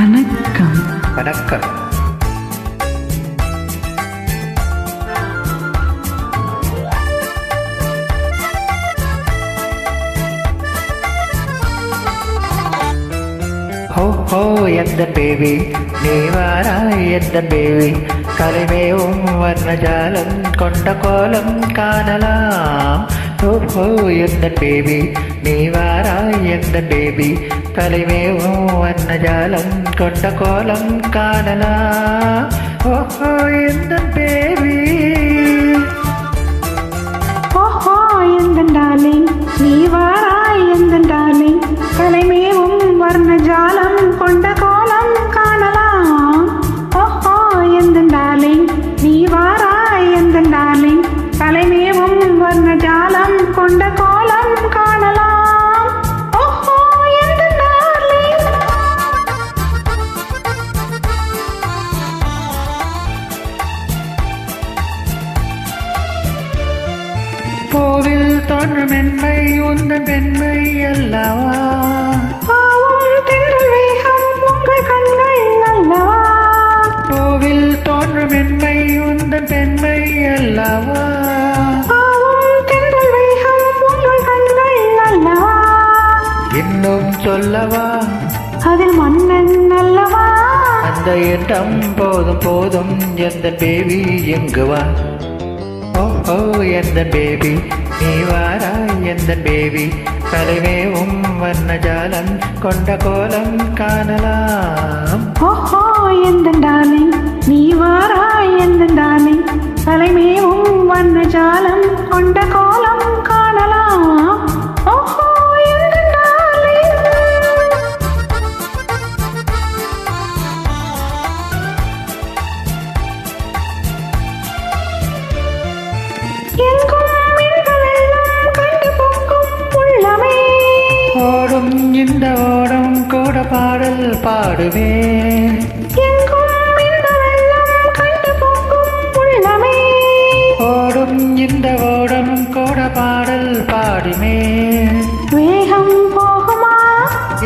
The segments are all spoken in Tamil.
வணக்கம். வணக்கம். ஹோ ஹோ எந்த பேபி நீ வாராய் எந்த பேபி கலைமேவும் வர்ணஜாலம் கொண்ட கோலம் காணலாம். ஹோ ஹோ எந்த பேபி நீ வாராய் எந்த பேபி கலைமேவும் வர்ணஜாலம் கொண்ட கோலம் காணலாம் ஹோ ஹோ எந்த பேபி தோன்றும் மென்மை உந்தன் பெண்மை அல்லவா? கோவில் தோன்றும் மென்மை உந்தன் பெண்மை அல்லவா? இன்னும் சொல்லவா? அதில் மன்னன் அல்லவா? அந்த எண்ணம் போதும் போதும். எந்த பேபி எங்கு ஓ ஓ எந்த பேபி? நீ வாரா எந்த பேபி? கலைவேவும் வர்ணஜாலம் கொண்ட கோலம் காணலாம். ஓஹோ எந்த டார்லிங்? நீ வாராய் எந்த டார்லிங்? தலைமேவும் வண்ண ஜாலம் கொண்ட கோலம் இந்த ஓடம் கூட பாடல் பாடுவேன். ஓடும் இந்த ஓடம் கூட பாடல் பாடுவேன். வேகம் போகுமா?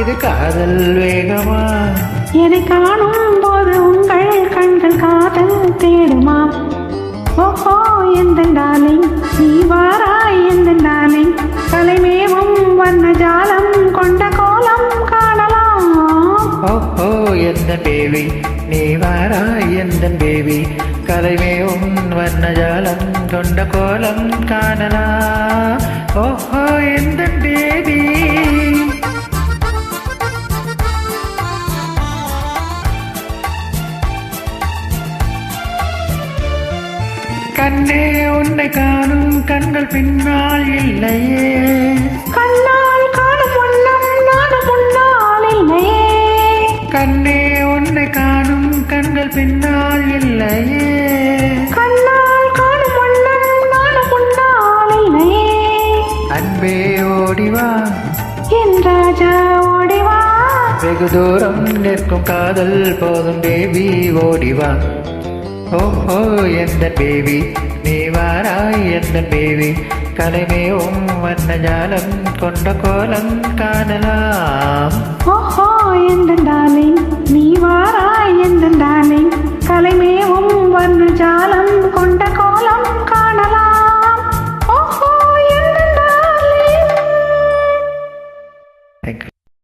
இது காதல் வேகமா? என்னை காணும் போது உங்கள் கண்கள் காதல் தேடுமா? ஓஹோ எந்த டார்லிங் நீ ஓஹோ எந்த பேவி நீ வாரா எந்த பேவி கலைமே உன் வர்ணஜாலம் கொண்ட கோலம் காணலாம் ஓஹோ எந்த பேவி கண்ணே உன்னை காணும் கண்கள் பின்னால் இல்லையே. கண்ணா பின்னால் இல்லையே. கண்ணால் காணும் வண்ணம் நானும் முன்னால் இல்லையே. அன்பே ஓடிவா என் ராஜா ஓடிவா வெகு தூரம் நிற்கும் காதல் போதும் பேபி ஓடிவா ஓஹோ எந்த பேபி நீ வாராய் எந்த பேபி கலைமேவும் வண்ணஜாலம் கொண்ட கோலம் காணலாம்.